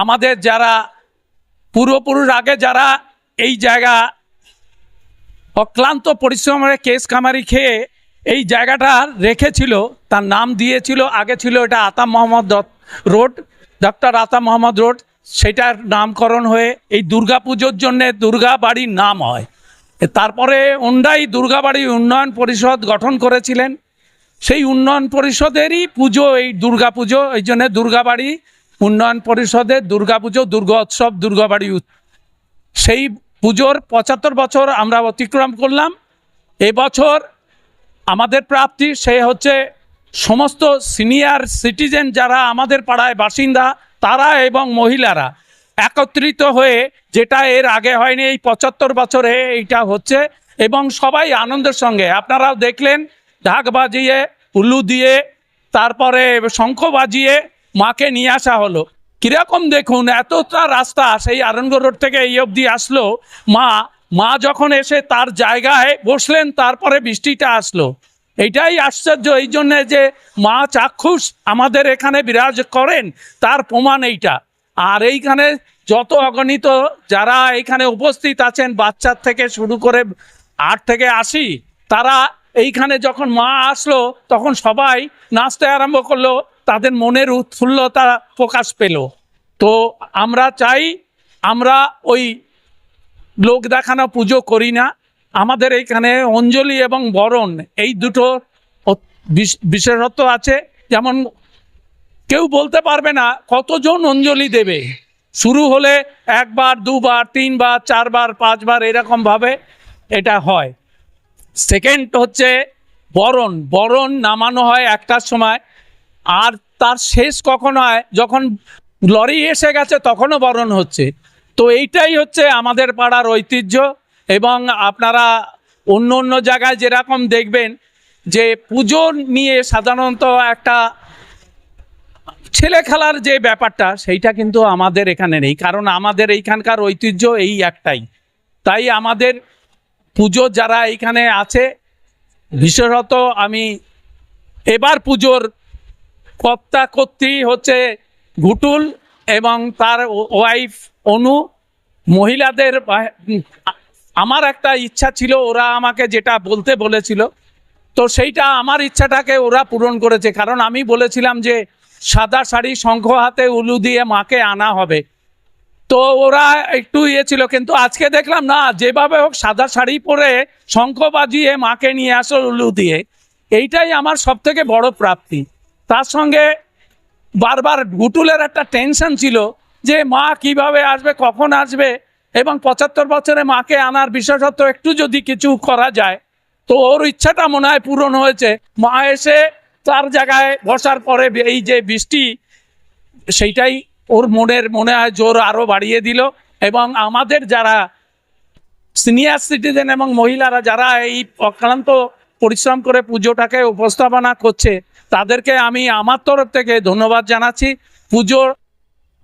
আমাদের যারা পূর্বপুরুষ, আগে যারা এই জায়গা অক্লান্ত পরিশ্রমের কেস কামারি খেয়ে এই জায়গাটা রেখেছিল, তার নাম দিয়েছিল, আগে ছিল এটা Ata Mohammad road doctor Ata Mohammad road, সেটার নামকরণ হয়ে এই দুর্গা পুজোর জন্যে দুর্গা বাড়ির নাম হয়। তারপরে ওন্ডাই দুর্গাবাড়ি উন্নয়ন পরিষদ গঠন করেছিলেন। সেই উন্নয়ন পরিষদেরই পুজো, এই দুর্গা পুজো এই জন্য দুর্গাবাড়ি উন্নয়ন পরিষদের দুর্গা পুজো, দুর্গা উৎসব দুর্গাবাড়ি সেই পুজোর পঁচাত্তর বছর আমরা অতিক্রম করলাম। এবছর আমাদের প্রাপ্তি সে হচ্ছে সমস্ত সিনিয়র সিটিজেন যারা আমাদের পাড়ায় বাসিন্দা, তারা এবং মহিলারা একত্রিত হয়ে যেটা এর আগে হয়নি এই পঁচাত্তর বছরে এইটা হচ্ছে এবং সবাই আনন্দের সঙ্গে। আপনারাও দেখলেন, ঢাক বাজিয়ে, উল্লু দিয়ে, তারপরে শঙ্খ বাজিয়ে মাকে নিয়ে আসা হলো। কীরকম দেখুন, এতটা রাস্তা সেই আরঙ্গ রোড থেকে এই অবধি আসলো। মা মা যখন এসে তার জায়গায় বসলেন, তারপরে বৃষ্টিটা আসলো। এটাই আশ্চর্য, এই জন্যে যে মা চাক্ষুষ আমাদের এখানে বিরাজ করেন, তার প্রমাণ এইটা। আর এইখানে যত অগণিত যারা এইখানে উপস্থিত আছেন, বাচ্চার থেকে শুরু করে আট থেকে আশি, তারা এইখানে যখন মা আসলো, তখন সবাই নাচতে আরম্ভ করল। তাদের মনের উৎফুল্লতা প্রকাশ পেল। তো আমরা চাই, আমরা ওই লোক দেখানো পুজো করি না। আমাদের এইখানে অঞ্জলি এবং বরণ এই দুটো বিশেষত্ব আছে। যেমন কেউ বলতে পারবে না কতজন অঞ্জলি দেবে। শুরু হলে একবার, দুবার, তিনবার, চারবার, পাঁচবার এরকমভাবে এটা হয়। সেকেন্ড হচ্ছে বরণ। বরণ নামানো হয় একটার সময়। আর তার শেষ কখন হয়? যখন লরি এসে গেছে, তখনও বরণ হচ্ছে। তো এইটাই হচ্ছে আমাদের পাড়ার ঐতিহ্য এবং আপনারা অন্য অন্য জায়গায় যেরকম দেখবেন যে পুজো নিয়ে সাধারণত একটা ছেলে খেলার যে ব্যাপারটা, সেইটা কিন্তু আমাদের এখানে নেই। কারণ আমাদের এইখানকার ঐতিহ্য এই একটাই। তাই আমাদের পুজো যারা এইখানে আছে, বিশেষত আমি এবার পুজোর কর্তা কর্ত্রী হচ্ছে ঘুটুল এবং তার ওয়াইফ অনু। মহিলাদের আমার একটা ইচ্ছা ছিল, ওরা আমাকে যেটা বলতে বলেছিল, তো সেইটা আমার ইচ্ছাটাকে ওরা পূরণ করেছে। কারণ আমি বলেছিলাম যে, সাদা শাড়ি শঙ্খ হাতে উলু দিয়ে মাকে আনা হবে। তো ওরা একটু ইয়ে ছিল, কিন্তু আজকে দেখলাম না, যেভাবে হোক সাদা শাড়ি পরে শঙ্খ বাজিয়ে মাকে নিয়ে আসো উলু দিয়ে। এইটাই আমার সব থেকে বড় প্রাপ্তি। তার সঙ্গে বারবার গুটুলের একটা টেনশন ছিল যে মা কীভাবে আসবে, কখন আসবে এবং পঁচাত্তর বছরে মাকে আনার বিশেষত্ব একটু যদি কিছু করা যায়, তো ওর ইচ্ছাটা মনে হয় পূরণ হয়েছে। মা এসে তার জায়গায় বসার পরে এই যে বৃষ্টি, সেইটাই ওর মনের, মনে হয় জোর আরও বাড়িয়ে দিল এবং আমাদের যারা সিনিয়র সিটিজেন এবং মহিলারা যারা এই অক্লান্ত পরিশ্রম করে পুজোটাকে উপস্থাপনা করছে তাদেরকে আমি আমার তরফ থেকে ধন্যবাদ জানাচ্ছি। পুজো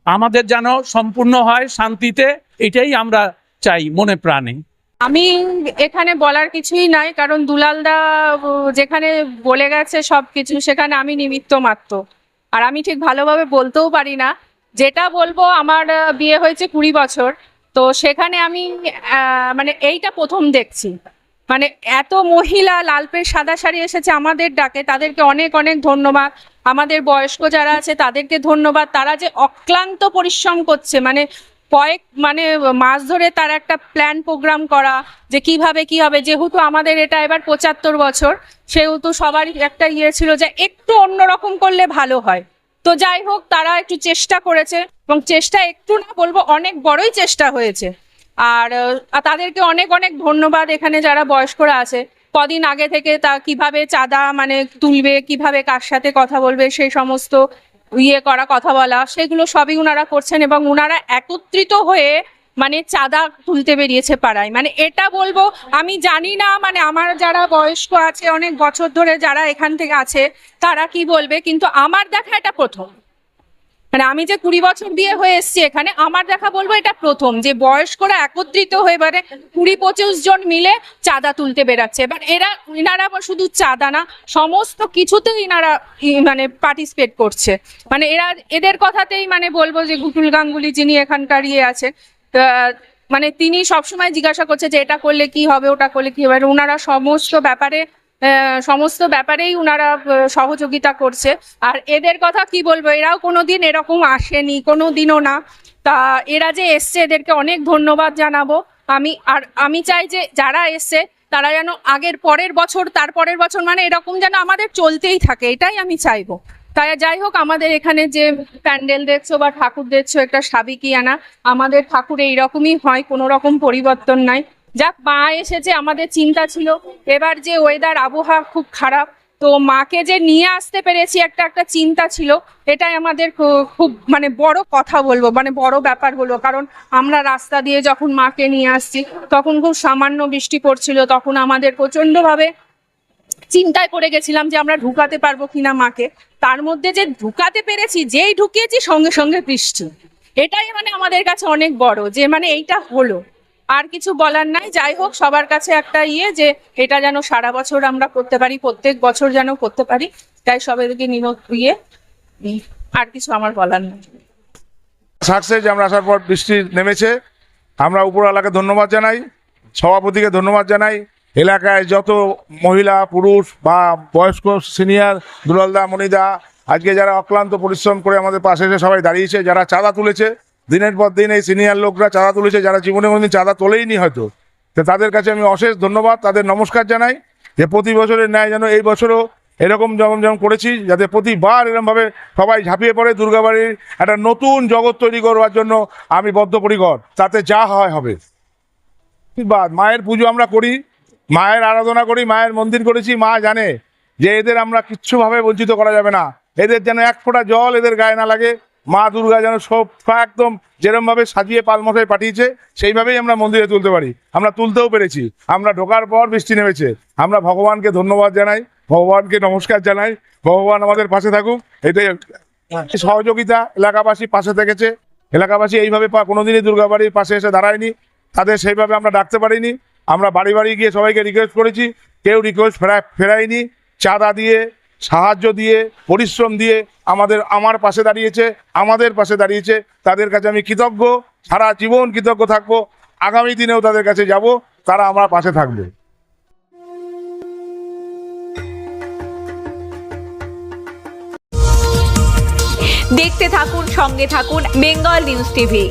আমাদের যেন সম্পূর্ণ হয় শান্তিতে, এটাই আমরা চাই মনে প্রাণে। আমি এখানে বলার কিছুই নাই, কারণ দুলালদা যেখানে বলে গেছে সব কিছু সেখানে আমি নিমিত্ত মাত্র। আর আমি ঠিক ভালোভাবে বলতেও পারি না। যেটা বলব, আমার বিয়ে হয়েছে কুড়ি বছর, তো সেখানে আমি মানে এইটা প্রথম দেখছি। মানে এত মহিলা লাল পেট সাদা শাড়ি এসেছে আমাদের ডাকে, তাদেরকে অনেক অনেক ধন্যবাদ। আমাদের বয়স্ক যারা আছে, তাদেরকে ধন্যবাদ। তারা যে অক্লান্ত পরিশ্রম করছে মানে কয়েক মানে মাস ধরে তার একটা প্ল্যান প্রোগ্রাম করা যে কীভাবে কি হবে। যেহেতু আমাদের এটা এবার পঁচাত্তর বছর, সেহেতু সবারই একটা ইয়ে ছিল যে একটু অন্যরকম করলে ভালো হয়। তো যাই হোক, তারা একটু চেষ্টা করেছে এবং চেষ্টা একটু না বলব, অনেক বড়ই চেষ্টা হয়েছে। আর তাদেরকে অনেক অনেক ধন্যবাদ এখানে যারা বয়স্করা আছে। কদিন আগে থেকে তা কীভাবে চাঁদা মানে তুলবে, কীভাবে কার সাথে কথা বলবে, সেই সমস্ত ইয়ে করা, কথা বলা, সেগুলো সবই উনারা করছেন এবং উনারা একত্রিত হয়ে মানে চাঁদা তুলতে বেরিয়েছে পাড়ায়। মানে এটা বলব, আমি জানি না মানে আমার যারা বয়স্ক আছে, অনেক বছর ধরে যারা এখান থেকে আছে, তারা কি বলবে, কিন্তু আমার দেখা এটা প্রথম। মানে আমি যে কুড়ি বছর দিয়ে হয়ে এসেছি এখানে, আমার দেখা বলব এটা প্রথম, যে বয়স্করা একত্রিত হয়ে এবারে কুড়ি পঁচিশ জন মিলে চাঁদা তুলতে বেরাচ্ছে। এবার এরা, ইনারা শুধু চাঁদা না, সমস্ত কিছুতেই ইনারা মানে পার্টিসিপেট করছে। মানে এরা, এদের কথাতেই মানে বলব যে গুকুল গাঙ্গুলি যিনি এখানকার ইয়ে আছেন মানে তিনি সবসময় জিজ্ঞাসা করছে যে এটা করলে কি হবে, ওটা করলে কি হবে? ওনারা সমস্ত ব্যাপারে সমস্ত ব্যাপারেই ওনারা সহযোগিতা করছে। আর এদের কথা কি বলব, এরাও কোনোদিন এরকম আসেনি কোনো দিনও না। তা এরা যে এসছে, এদেরকে অনেক ধন্যবাদ জানাব। আমি, আর আমি চাই যে যারা এসছে, তারা যেন আগের পরের বছর তার পরের বছর মানে এরকম যেন আমাদের চলতেই থাকে, এটাই আমি চাইব। তাই যাই হোক, আমাদের এখানে যে প্যান্ডেল দেখছ বা ঠাকুর দেখছ, একটা সাবিকি আনা আমাদের ঠাকুর এইরকমই হয়, কোনো রকম পরিবর্তন নাই। যাক, মা এসেছে আমাদের চিন্তা ছিল। এবার যে ওয়েদার আবহাওয়া খুব খারাপ, তো মাকে যে নিয়ে আসতে পেরেছি একটা একটা চিন্তা ছিল। এটাই আমাদের খুব মানে বড় কথা বলব মানে বড় ব্যাপার বলব কারণ আমরা রাস্তা দিয়ে যখন মাকে নিয়ে আসছি, তখন খুব সামান্য বৃষ্টি পড়ছিল, তখন আমাদের প্রচন্ডভাবে চিন্তায় পড়ে গেছিলাম যে আমরা ঢুকাতে পারব কিনা মাকে। তার মধ্যে যে ঢুকাতে পেরেছি, যেই ঢুকিয়েছি সঙ্গে সঙ্গে বৃষ্টি। এটাই মানে আমাদের কাছে অনেক বড়, যে মানে এইটা হলো। আর কিছু বলার নাই। যাই হোক, সবার কাছে একটা ইয়ে যে এটা যেন সারা বছর আমরা করতে পারি, প্রত্যেক বছর যেন করতে পারি, তাই সবাইকে নিমত ইয়ে আর কিছু আমার বলার নাই। সাকসেস আমরা আসার পর বৃষ্টি নেমেছে। আমরা উপরওয়ালাকে ধন্যবাদ জানাই, সভাপতিকে ধন্যবাদ জানাই। এলাকায় যত মহিলা, পুরুষ বা বয়স্ক, সিনিয়র, দুলালদা, মনিদা, আজকে যারা অক্লান্ত পরিশ্রম করে আমাদের পাশে এসে সবাই দাঁড়িয়েছে, যারা চাঁদা তুলেছে দিনের পর দিন এই সিনিয়র লোকরা চাঁদা তুলেছে, যারা জীবনে কোনোদিন চাঁদা তোলেইনি হয়তো। তো তাদের কাছে আমি অশেষ ধন্যবাদ, তাদের নমস্কার জানাই যে প্রতি বছরের ন্যায় যেন এই বছরও এরকম যেমন যেমন করেছি, যাতে প্রতিবার এরকমভাবে সবাই ঝাঁপিয়ে পড়ে দুর্গাবাড়ির একটা নতুন জগৎ তৈরি করবার জন্য আমি বদ্ধপরিকর। তাতে যা হয় হবে। বাদ মায়ের পুজো আমরা করি, মায়ের আরাধনা করি, মায়ের মন্দির করেছি, মা জানে যে এদের আমরা কিচ্ছুভাবে বঞ্চিত করা যাবে না। এদের যেন এক ফোঁটা জল এদের গায়ে না লাগে। মা দুর্গা যেন সব একদম যেরমভাবে সাজিয়ে পালমশাই পাঠিয়েছে, সেইভাবেই আমরা মন্দিরে তুলতে পারি। আমরা তুলতেও পেরেছি। আমরা ঢোকার পর বৃষ্টি নেমেছে। আমরা ভগবানকে ধন্যবাদ জানাই, ভগবানকে নমস্কার জানাই। ভগবান আমাদের পাশে থাকুক। এটাই সহযোগিতা এলাকাবাসী পাশে থেকেছে। এলাকাবাসী এইভাবে কোনোদিনই দুর্গাবাড়ির পাশে এসে দাঁড়ায়নি। তাদের সেইভাবে আমরা ডাকতে পারিনি। আমরা বাড়ি বাড়ি গিয়ে সবাইকে রিকোয়েস্ট করেছি। কেউ রিকোয়েস্ট ফেরা, ফেরায়নি। চাঁদা দিয়ে সাহায্য দিয়ে, পরিশ্রম দিয়ে আমাদের, আমার পাশে দাঁড়িয়েছে, আমাদের পাশে দাঁড়িয়েছে, তাদের কাছে আমি কৃতজ্ঞ, সারা জীবন কৃতজ্ঞ থাকব, আগামী দিনেও তাদের কাছে যাব, তারা আমার পাশে থাকবে। দেখতে থাকুন, সঙ্গে থাকুন, বেঙ্গল নিউজ টিভি।